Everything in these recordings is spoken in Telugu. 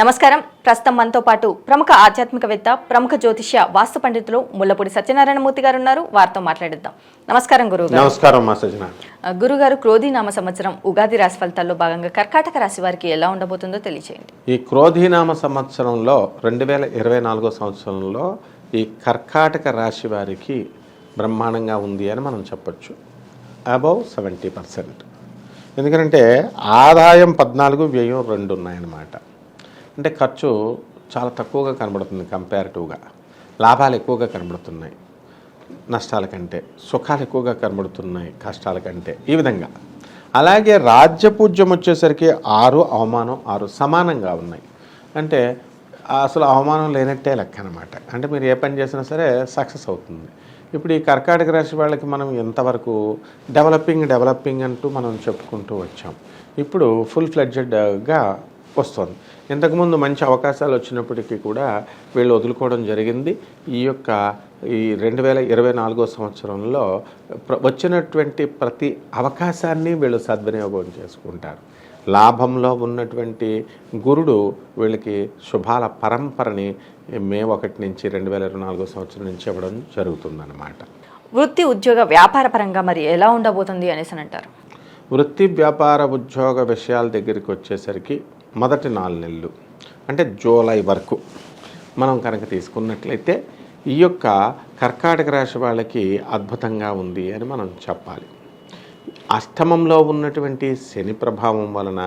నమస్కారం. ప్రస్తుతం మనతో పాటు ప్రముఖ ఆధ్యాత్మికవేత్త ప్రముఖ జ్యోతిష్య వాస్తు పండితులు ముల్లపూడి సత్యనారాయణమూర్తి గారు ఉన్నారు. వారితో మాట్లాడిద్దాం. నమస్కారం గురువు గారు. నమస్కారం గురుగారు క్రోధీనామ సంవత్సరం ఉగాది రాశి ఫలితాల్లో భాగంగా కర్కాటక రాశి వారికి ఎలా ఉండబోతుందో తెలియచేయండి. ఈ క్రోధీనామ సంవత్సరంలో రెండు వేల ఇరవై నాలుగో సంవత్సరంలో ఈ కర్కాటక రాశి వారికి బ్రహ్మాండంగా ఉంది అని మనం చెప్పొచ్చు. Above seventy percent. ఎందుకంటే ఆదాయం పద్నాలుగు వ్యయం రెండు ఉన్నాయన్నమాట. అంటే ఖర్చు చాలా తక్కువగా కనబడుతుంది కంపారిటివ్గా. లాభాలు ఎక్కువగా కనబడుతున్నాయి. నష్టాల కంటే సుఖాలు ఎక్కువగా కనబడుతున్నాయి కష్టాల కంటే ఈ విధంగా. అలాగే రాజ్యపూజ్యం వచ్చేసరికి ఆరు అవమానం ఆరు సమానంగా ఉన్నాయి. అంటే అసలు అవమానం లేనట్టే లెక్క అనమాట అంటే మీరు ఏ పని చేసినా సరే సక్సెస్ అవుతుంది. ఇప్పుడు ఈ కర్కాటక రాశి వాళ్ళకి మనం ఎంతవరకు డెవలపింగ్ డెవలపింగ్ అంటూ మనం చెప్పుకుంటూ వచ్చాం. ఇప్పుడు ఫుల్ ఫ్లెడ్జెడ్గా వస్తుంది. ఇంతకుముందు మంచి అవకాశాలు వచ్చినప్పటికీ కూడా వీళ్ళు వదులుకోవడం జరిగింది. ఈ యొక్క ఈ రెండు వేల ఇరవై నాలుగో సంవత్సరంలో ప్ర- వచ్చినటువంటి ప్రతి అవకాశాన్ని వీళ్ళు సద్వినియోగం చేసుకుంటారు. లాభంలో ఉన్నటువంటి గురుడు వీళ్ళకి శుభాల పరంపరని మే ఒకటి నుంచి రెండు వేల ఇరవై నాలుగో సంవత్సరం నుంచి ఇవ్వడం జరుగుతుందన్నమాట. వృత్తి ఉద్యోగ వ్యాపార పరంగా మరి ఎలా ఉండబోతుంది అనేసి అని అంటారు? వృత్తి వ్యాపార ఉద్యోగ విషయాల దగ్గరికి వచ్చేసరికి మొదటి నాలుగు నెలలు అంటే జూలై వరకు మనం కనుక తీసుకున్నట్లయితే ఈ యొక్క కర్కాటక రాశి వాళ్ళకి అద్భుతంగా ఉంది అని మనం చెప్పాలి. అష్టమంలో ఉన్నటువంటి శని ప్రభావం వలన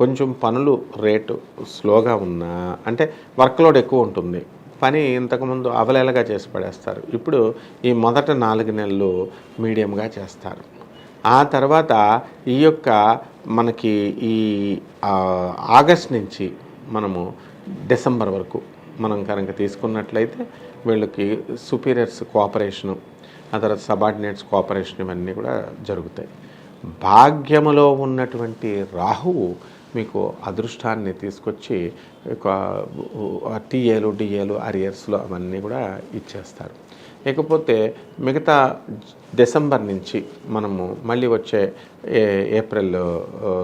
కొంచెం పనులు రేటు స్లోగా ఉన్నా అంటే వర్క్లోడ్ ఎక్కువ ఉంటుంది. పని ఇంతకుముందు అవలేలగా చేసి పడేస్తారు. ఇప్పుడు ఈ మొదట నాలుగు నెలలు మీడియంగా చేస్తారు. ఆ తర్వాత ఈ యొక్క మనకి ఈ ఆగస్ట్ నుంచి మనము డిసెంబర్ వరకు మనం కనుక తీసుకున్నట్లయితే వీళ్ళకి సుపీరియర్స్ కోఆపరేషను ఆ తర్వాత సబార్డినేట్స్ కోఆపరేషన్ ఇవన్నీ కూడా జరుగుతాయి. భాగ్యములో ఉన్నటువంటి రాహువు మీకు అదృష్టాన్ని తీసుకొచ్చి టీఏలు డిఏలు అరియర్స్లో అవన్నీ కూడా ఇచ్చేస్తారు. ఇకపోతే మిగతా డిసెంబర్ నుంచి మనము మళ్ళీ వచ్చే ఏ- ఏప్రిల్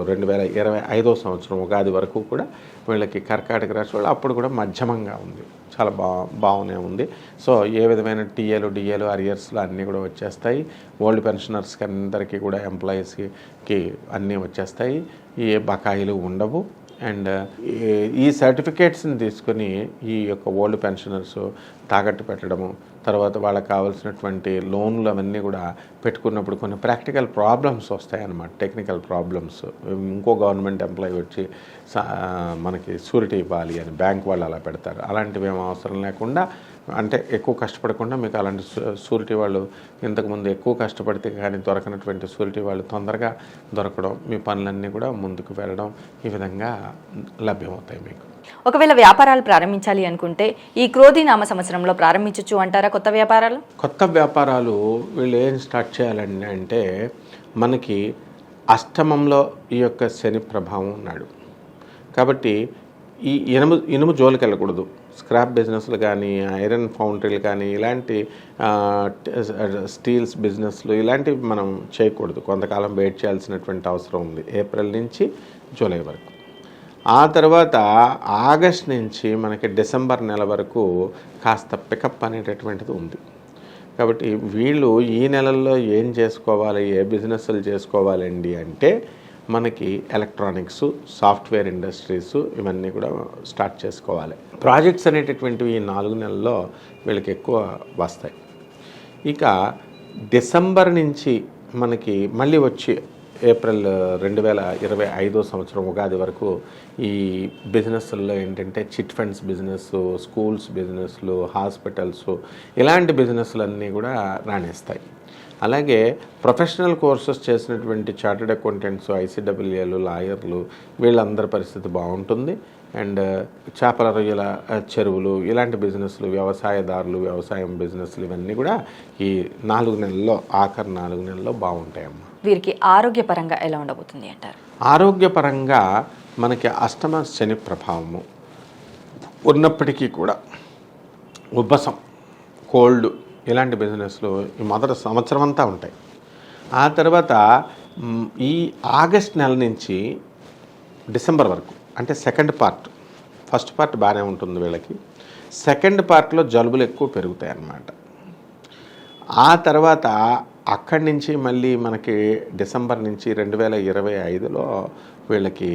రెండు వేల ఇరవై ఐదో సంవత్సరం ఉగాది వరకు కూడా వీళ్ళకి కర్కాటక రాశి వాళ్ళు అప్పుడు కూడా మధ్యమంగా ఉంది. చాలా బా బాగానే ఉంది. సో ఏ విధమైన టీఏలు డిఏలు అరియర్స్లు అన్నీ కూడా వచ్చేస్తాయి. ఓల్డ్ పెన్షనర్స్కి అందరికీ కూడా ఎంప్లాయీస్కి అన్నీ వచ్చేస్తాయి. ఏ బకాయిలు ఉండవు. అండ్ ఈ సర్టిఫికేట్స్ని తీసుకొని ఈ యొక్క ఓల్డ్ పెన్షనర్స్ తాకట్టు పెట్టడము తర్వాత వాళ్ళకి కావాల్సినటువంటి లోన్లు అవన్నీ కూడా పెట్టుకున్నప్పుడు కొన్ని ప్రాక్టికల్ ప్రాబ్లమ్స్ వస్తాయన్నమాట టెక్నికల్ ప్రాబ్లమ్స్. ఇంకో గవర్నమెంట్ ఎంప్లాయీ వచ్చి సా- మనకి షూరిటీ ఇవ్వాలి అని బ్యాంక్ వాళ్ళు అలా పెడతారు. అలాంటివి ఏం అవసరం లేకుండా అంటే ఎక్కువ కష్టపడకుండా మీకు అలాంటి షూరిటీ వాళ్ళు ఇంతకుముందు ఎక్కువ కష్టపడితే కానీ దొరకనటువంటి షూరిటీ వాళ్ళు తొందరగా దొరకడం మీ పనులన్నీ కూడా ముందుకు వెళ్ళడం ఈ విధంగా లభ్యమవుతాయి మీకు. ఒకవేళ వ్యాపారాలు ప్రారంభించాలి అనుకుంటే ఈ క్రోధి నామ సంవత్సరంలో ప్రారంభించవచ్చు అంటారా కొత్త వ్యాపారాలు? కొత్త వ్యాపారాలు వీళ్ళు ఏం స్టార్ట్ చేయాలండి అంటే మనకి అష్టమంలో ఈ యొక్క శని ప్రభావం ఉన్నాడు కాబట్టి ఈ ఇనుము ఇనుము జోలికి వెళ్ళకూడదు. స్క్రాప్ బిజినెస్లు కానీ ఐరన్ ఫౌండరీలు కానీ ఇలాంటి స్టీల్స్ బిజినెస్లు ఇలాంటివి మనం చేయకూడదు. కొంతకాలం వెయిట్ చేయాల్సినటువంటి అవసరం ఉంది. ఏప్రిల్ నుంచి జూలై వరకు. ఆ తర్వాత ఆగస్ట్ నుంచి మనకి డిసెంబర్ నెల వరకు కాస్త పికప్ అనేటటువంటిది ఉంది. కాబట్టి వీళ్ళు ఈ నెలల్లో ఏం చేసుకోవాలి ఏ బిజినెస్లు చేసుకోవాలండి అంటే మనకి ఎలక్ట్రానిక్స్ సాఫ్ట్వేర్ ఇండస్ట్రీస్ ఇవన్నీ కూడా స్టార్ట్ చేసుకోవాలి. ప్రాజెక్ట్స్ అనేటటువంటివి ఈ నాలుగు నెలల్లో వీళ్ళకి ఎక్కువ వస్తాయి. ఇక డిసెంబర్ నుంచి మనకి మళ్ళీ వచ్చి ఏప్రిల్ రెండు వేల ఇరవై ఐదో సంవత్సరం ఉగాది వరకు ఈ బిజినెస్ల్లో ఏంటంటే చిట్ ఫండ్స్ బిజినెస్ స్కూల్స్ బిజినెస్లు హాస్పిటల్స్ ఇలాంటి బిజినెస్లు అన్నీ కూడా రాణిస్తాయి. అలాగే ప్రొఫెషనల్ కోర్సెస్ చేసినటువంటి చార్టెడ్ అకౌంటెంట్స్ ఐసీడబ్ల్యూఏలు లాయర్లు వీళ్ళందరి పరిస్థితి బాగుంటుంది. అండ్ చేపల రొయ్యల చెరువులు ఇలాంటి బిజినెస్లు వ్యవసాయదారులు వ్యవసాయం బిజినెస్లు ఇవన్నీ కూడా ఈ నాలుగు నెలల్లో ఆఖరి నాలుగు నెలల్లో బాగుంటాయమ్మా. వీరికి ఆరోగ్యపరంగా ఎలా ఉండబోతుంది అంటారు? ఆరోగ్యపరంగా మనకి అష్టమ శని ప్రభావము. ఉన్నప్పటికీ కూడా ఉబ్బసం కోల్డ్ ఇలాంటి బిజినెస్లు ఈ మొదటి సంవత్సరం అంతా ఉంటాయి. ఆ తర్వాత ఈ ఆగస్ట్ నెల నుంచి డిసెంబర్ వరకు అంటే సెకండ్ పార్ట్ ఫస్ట్ పార్ట్ బాగానే ఉంటుంది వీళ్ళకి. సెకండ్ పార్ట్లో జలుబులు ఎక్కువ పెరుగుతాయి అన్నమాట. ఆ తర్వాత అక్కడి నుంచి మళ్ళీ మనకి డిసెంబర్ నుంచి రెండు వేల ఇరవై ఐదులో వీళ్ళకి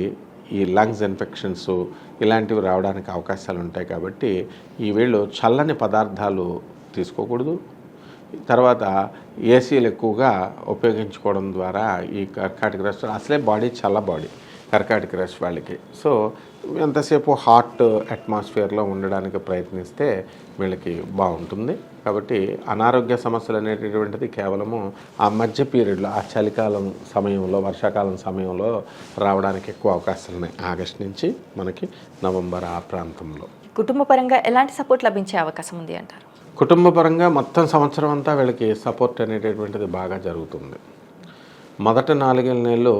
ఈ లంగ్స్ ఇన్ఫెక్షన్స్ ఇలాంటివి రావడానికి అవకాశాలు ఉంటాయి కాబట్టి ఈ వీళ్ళు చల్లని పదార్థాలు తీసుకోకూడదు. తర్వాత ఏసీలు ఎక్కువగా ఉపయోగించుకోవడం ద్వారా ఈ కర్కాటక రష్ అసలే బాడీ చల్ల బాడీ కర్కాటక రష్ వాళ్ళకి. సో ఎంతసేపు హాట్ అట్మాస్ఫియర్లో ఉండడానికి ప్రయత్నిస్తే వీళ్ళకి బాగుంటుంది. కాబట్టి అనారోగ్య సమస్యలు అనేటటువంటిది కేవలము ఆ మధ్య పీరియడ్లో ఆ చలికాలం సమయంలో వర్షాకాలం సమయంలో రావడానికి ఎక్కువ అవకాశాలు ఉన్నాయి. ఆగస్ట్ నుంచి మనకి నవంబర్ ఆ ప్రాంతంలో. కుటుంబ పరంగా ఎలాంటి సపోర్ట్ లభించే అవకాశం ఉంది అంటారు? కుటుంబపరంగా మొత్తం సంవత్సరం అంతా వీళ్ళకి సపోర్ట్ అనేటటువంటిది బాగా జరుగుతుంది. మొదట నాలుగేళ్ళ నెలలు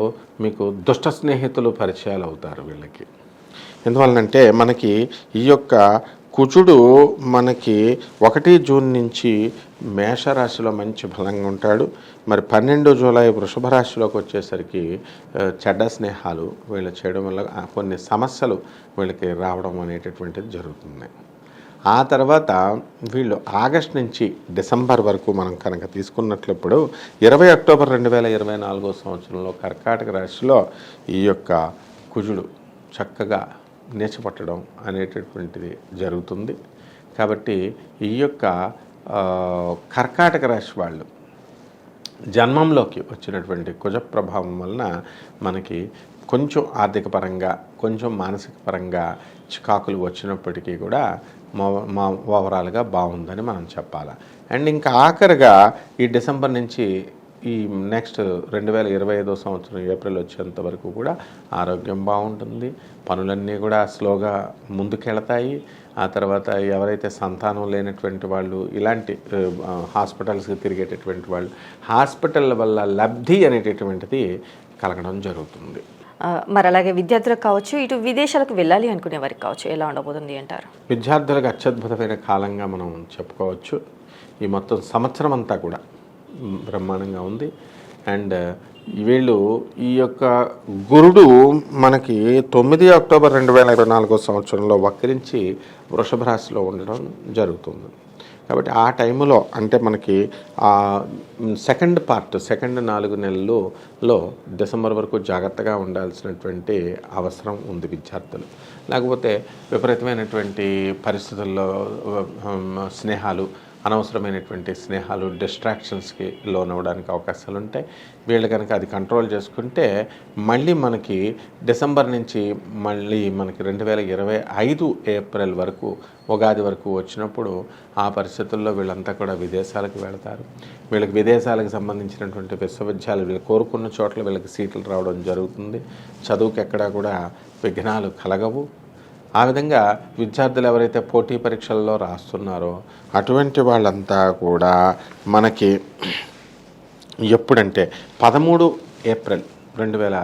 మీకు దుష్ట స్నేహితులు పరిచయాలు అవుతారు వీళ్ళకి. ఎందువల్లంటే మనకి ఈ యొక్క కుచుడు మనకి ఒకటి జూన్ నుంచి మేషరాశిలో మంచి బలంగా ఉంటాడు. మరి పన్నెండు జూలై వృషభ రాశిలోకి వచ్చేసరికి చెడ్డ స్నేహాలు వీళ్ళు చేయడం వల్ల కొన్ని సమస్యలు వీళ్ళకి రావడం అనేటటువంటిది జరుగుతుంది. ఆ తర్వాత వీళ్ళు ఆగస్ట్ నుంచి డిసెంబర్ వరకు మనం కనుక తీసుకున్నట్లప్పుడు ఇరవై అక్టోబర్ రెండు వేల ఇరవై నాలుగో సంవత్సరంలో కర్కాటక రాశిలో ఈ యొక్క కుజుడు చక్కగా నేచపట్టడం అనేటటువంటిది జరుగుతుంది. కాబట్టి ఈ యొక్క కర్కాటక రాశి వాళ్ళు జన్మంలోకి వచ్చినటువంటి కుజ ప్రభావం వలన మనకి కొంచెం ఆర్థిక పరంగా కొంచెం మానసిక పరంగా చికాకులు వచ్చినప్పటికీ కూడా మా మా ఓవరాల్గా బాగుందని మనం చెప్పాలి. అండ్ ఇంకా ఆఖరిగా ఈ డిసెంబర్ నుంచి ఈ నెక్స్ట్ రెండు వేల ఇరవై ఐదో సంవత్సరం ఏప్రిల్ వచ్చేంత వరకు కూడా ఆరోగ్యం బాగుంటుంది. పనులన్నీ కూడా స్లోగా ముందుకెళతాయి. ఆ తర్వాత ఎవరైతే సంతానం లేనటువంటి వాళ్ళు ఇలాంటి హాస్పిటల్స్కి తిరిగేటటువంటి వాళ్ళు హాస్పిటల్ వల్ల లబ్ధి అనేటటువంటిది కలగడం జరుగుతుంది. మరి అలాగే విద్యార్థులకు కావచ్చు ఇటు విదేశాలకు వెళ్ళాలి అనుకునే వారికి కావచ్చు ఎలా ఉండబోతుంది అంటారు? విద్యార్థులకు అత్యద్భుతమైన కాలంగా మనం చెప్పుకోవచ్చు. ఈ మొత్తం సంవత్సరం అంతా కూడా బ్రహ్మాండంగా ఉంది. అండ్ వీళ్ళు ఈ యొక్క గురుడు మనకి తొమ్మిది అక్టోబర్ రెండు వేల ఇరవై నాలుగో సంవత్సరంలో వక్రించి వృషభ రాశిలో ఉండడం జరుగుతుంది. కాబట్టి ఆ టైంలో అంటే మనకి ఆ సెకండ్ పార్ట్ సెకండ్ నాలుగు నెలల్లో డిసెంబర్ వరకు జాగ్రత్తగా ఉండాల్సినటువంటి అవసరం ఉంది విద్యార్థులు. లేకపోతే విపరీతమైనటువంటి పరిస్థితుల్లో స్నేహాలు అనవసరమైనటువంటి స్నేహాలు డిస్ట్రాక్షన్స్కి లోనవడానికి అవకాశాలు ఉంటాయి వీళ్ళు కనుక అది కంట్రోల్ చేసుకుంటే మళ్ళీ మనకి డిసెంబర్ నుంచి మళ్ళీ మనకి రెండు వేల ఇరవై ఐదు ఏప్రిల్ వరకు ఉగాది వరకు వచ్చినప్పుడు ఆ పరిస్థితుల్లో వీళ్ళంతా కూడా విదేశాలకు వెళతారు. వీళ్ళకి విదేశాలకు సంబంధించినటువంటి విశ్వవిద్యాలయాలు వీళ్ళు కోరుకున్న చోట్ల వీళ్ళకి సీట్లు రావడం జరుగుతుంది. చదువుకి ఎక్కడా కూడా విఘ్నాలు కలగవు. ఆ విధంగా విద్యార్థులు ఎవరైతే పోటీ పరీక్షల్లో రాస్తున్నారో అటువంటి వాళ్ళంతా కూడా మనకి ఎప్పుడంటే పదమూడు ఏప్రిల్ రెండు వేల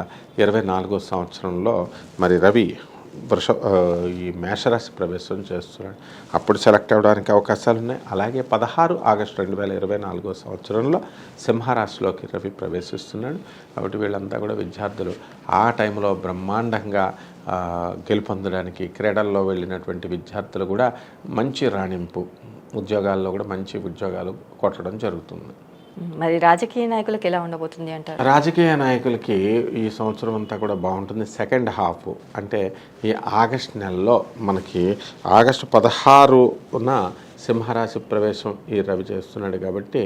ఇరవై నాలుగో సంవత్సరంలో మరి రవి వృష ఈ మేషరాశి ప్రవేశం చేస్తున్నాడు. అప్పుడు సెలెక్ట్ అవ్వడానికి అవకాశాలు ఉన్నాయి అలాగే పదహారు ఆగస్టు రెండు వేల ఇరవై నాలుగో సంవత్సరంలో సింహరాశిలోకి రవి ప్రవేశిస్తున్నాడు. కాబట్టి వీళ్ళంతా కూడా విద్యార్థులు ఆ టైంలో బ్రహ్మాండంగా గెలుపొందడానికి క్రీడల్లో వెళ్ళినటువంటి విద్యార్థులు కూడా మంచి రాణింపు ఉద్యోగాల్లో కూడా మంచి ఉద్యోగాలు కొట్టడం జరుగుతుంది. మరి రాజకీయ నాయకులకు ఎలా ఉండబోతుంది అంటారు? రాజకీయ నాయకులకి ఈ సంవత్సరం అంతా కూడా బాగుంటుంది. సెకండ్ హాఫ్ అంటే ఈ ఆగస్ట్ నెలలో మనకి ఆగస్టు పదహారున సింహరాశి ప్రవేశం ఈ రవి చేస్తున్నాడు కాబట్టి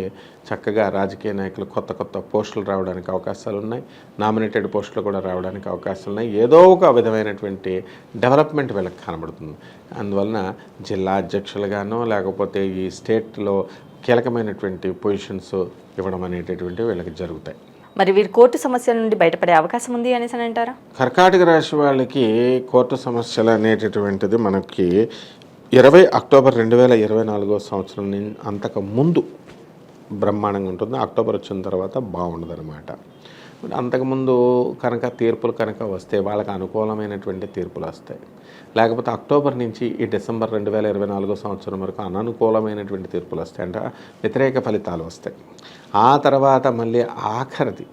చక్కగా రాజకీయ నాయకులు కొత్త కొత్త పోస్టులు రావడానికి అవకాశాలు ఉన్నాయి. నామినేటెడ్ పోస్టులు కూడా రావడానికి అవకాశాలు ఉన్నాయి. ఏదో ఒక విధమైనటువంటి డెవలప్మెంట్ వీళ్ళకి కనబడుతుంది. అందువలన జిల్లా అధ్యక్షులుగానో లేకపోతే ఈ స్టేట్లో కీలకమైనటువంటి పొజిషన్స్ ఇవ్వడం అనేటటువంటివి వీళ్ళకి జరుగుతాయి. మరి వీరు కోర్టు సమస్యల నుండి బయటపడే అవకాశం ఉంది అనేసి అని అంటారా? కర్కాటక రాశి వాళ్ళకి కోర్టు సమస్యలు అనేటటువంటిది మనకి ఇరవై అక్టోబర్ రెండు వేల ఇరవై నాలుగో సంవత్సరం అంతకు ముందు బ్రహ్మాండంగా ఉంటుంది. అక్టోబర్ వచ్చిన తర్వాత బాగుండదనమాట అంతకుముందు కనుక తీర్పులు కనుక వస్తే వాళ్ళకి అనుకూలమైనటువంటి తీర్పులు వస్తాయి. లేకపోతే అక్టోబర్ నుంచి ఈ డిసెంబర్ రెండు వేల ఇరవై నాలుగో సంవత్సరం వరకు అననుకూలమైనటువంటి తీర్పులు వస్తాయి. అంటే వ్యతిరేక ఫలితాలు వస్తాయి. ఆ తర్వాత మళ్ళీ ఆఖరిది.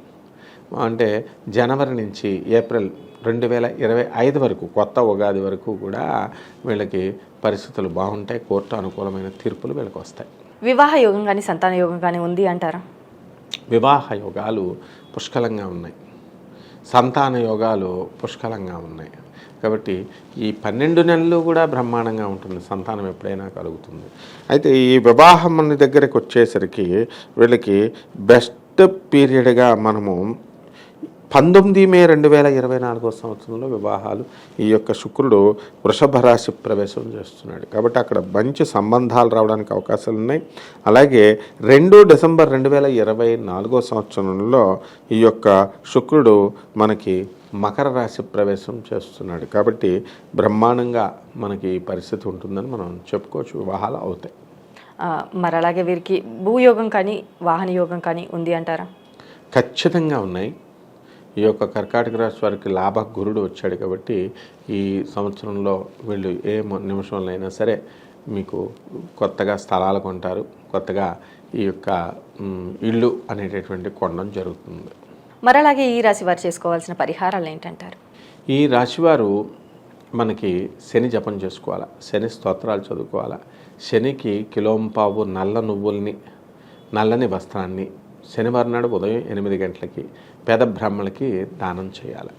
అంటే జనవరి నుంచి ఏప్రిల్ రెండు వేల ఇరవై ఐదు వరకు కొత్త ఉగాది వరకు కూడా వీళ్ళకి పరిస్థితులు బాగుంటాయి. కోర్టు అనుకూలమైన తీర్పులు వీళ్ళకి వస్తాయి. వివాహ యోగం కానీ సంతాన యోగం కానీ ఉంది అంటారా? వివాహ యోగాలు పుష్కలంగా ఉన్నాయి. సంతాన యోగాలు పుష్కలంగా ఉన్నాయి. కాబట్టి ఈ పన్నెండు నెలలు కూడా బ్రహ్మాండంగా ఉంటుంది. సంతానం ఎప్పుడైనా కలుగుతుంది. అయితే ఈ వివాహం మన దగ్గరికి వచ్చేసరికి వీళ్ళకి బెస్ట్ పీరియడ్గా మనము పంతొమ్మిది మే రెండు వేల ఇరవై నాలుగో సంవత్సరంలో వివాహాలు ఈ యొక్క శుక్రుడు వృషభ రాశి ప్రవేశం చేస్తున్నాడు. కాబట్టి అక్కడ మంచి సంబంధాలు రావడానికి అవకాశాలు ఉన్నాయి. అలాగే రెండు డిసెంబర్ రెండు వేల ఇరవై నాలుగో సంవత్సరంలో ఈ యొక్క శుక్రుడు మనకి మకర రాశి ప్రవేశం చేస్తున్నాడు. కాబట్టి బ్రహ్మాండంగా మనకి ఈ పరిస్థితి ఉంటుందని మనం చెప్పుకోవచ్చు. వివాహాలు అవుతాయి. మరి అలాగే వీరికి భూయోగం కానీ వాహన యోగం కానీ ఉంది అంటారా? ఖచ్చితంగా ఉన్నాయి. ఈ యొక్క కర్కాటక రాశి వారికి లాభ గురుడు వచ్చాడు కాబట్టి ఈ సంవత్సరంలో వీళ్ళు ఏ నిమిషంలో అయినా సరే మీకు కొత్తగా స్థలాలు కొంటారు. కొత్తగా ఈ యొక్క ఇల్లు అనేటటువంటి కొనడం జరుగుతుంది. మరి అలాగే ఈ రాశి వారు చేసుకోవాల్సిన పరిహారాలు ఏంటంటారు? ఈ రాశివారు మనకి శని జపం చేసుకోవాలా శని స్తోత్రాలు చదువుకోవాలా శనికి కిలోంపావు నల్ల నువ్వుల్ని నల్లని వస్త్రాన్ని శనివారం నాడు ఉదయం ఎనిమిది గంటలకి పేద బ్రాహ్మణులకి దానం చేయాలి.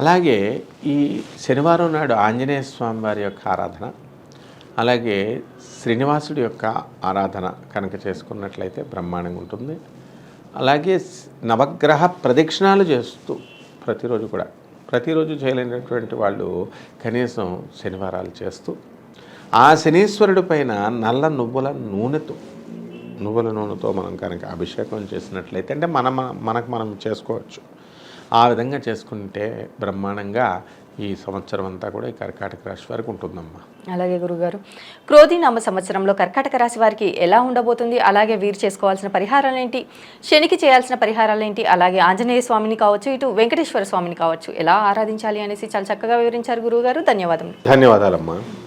అలాగే ఈ శనివారం నాడు ఆంజనేయ స్వామి వారి యొక్క ఆరాధన అలాగే శ్రీనివాసుడి యొక్క ఆరాధన కనుక చేసుకున్నట్లయితే బ్రహ్మాండంగా ఉంటుంది. అలాగే నవగ్రహ ప్రదక్షిణాలు చేస్తూ ప్రతిరోజు కూడా ప్రతిరోజు చేయలేనటువంటి వాళ్ళు కనీసం శనివారాలు చేస్తూ ఆ శనీశ్వరుడి పైన నల్ల నువ్వుల నూనెతో నువ్వుల నూనెతో మనం కనుక అభిషేకం చేసినట్లయితే అంటే మన మనకు మనం చేసుకోవచ్చు. ఆ విధంగా చేసుకుంటే బ్రహ్మాండంగా ఈ సంవత్సరం అంతా కూడా ఈ కర్కాటక రాశి వారికి ఉంటుందమ్మా. అలాగే గురుగారు. క్రోధి నామ సంవత్సరంలో కర్కాటక రాశి వారికి ఎలా ఉండబోతుంది? అలాగే వీరు చేసుకోవాల్సిన పరిహారాలు ఏంటి? శనికి చేయాల్సిన పరిహారాలు ఏంటి? అలాగే ఆంజనేయ స్వామిని కావచ్చు ఇటు వెంకటేశ్వర స్వామిని కావచ్చు ఎలా ఆరాధించాలి అనేసి చాలా చక్కగా వివరించారు గురువుగారు ధన్యవాదములు. ధన్యవాదాలమ్మా.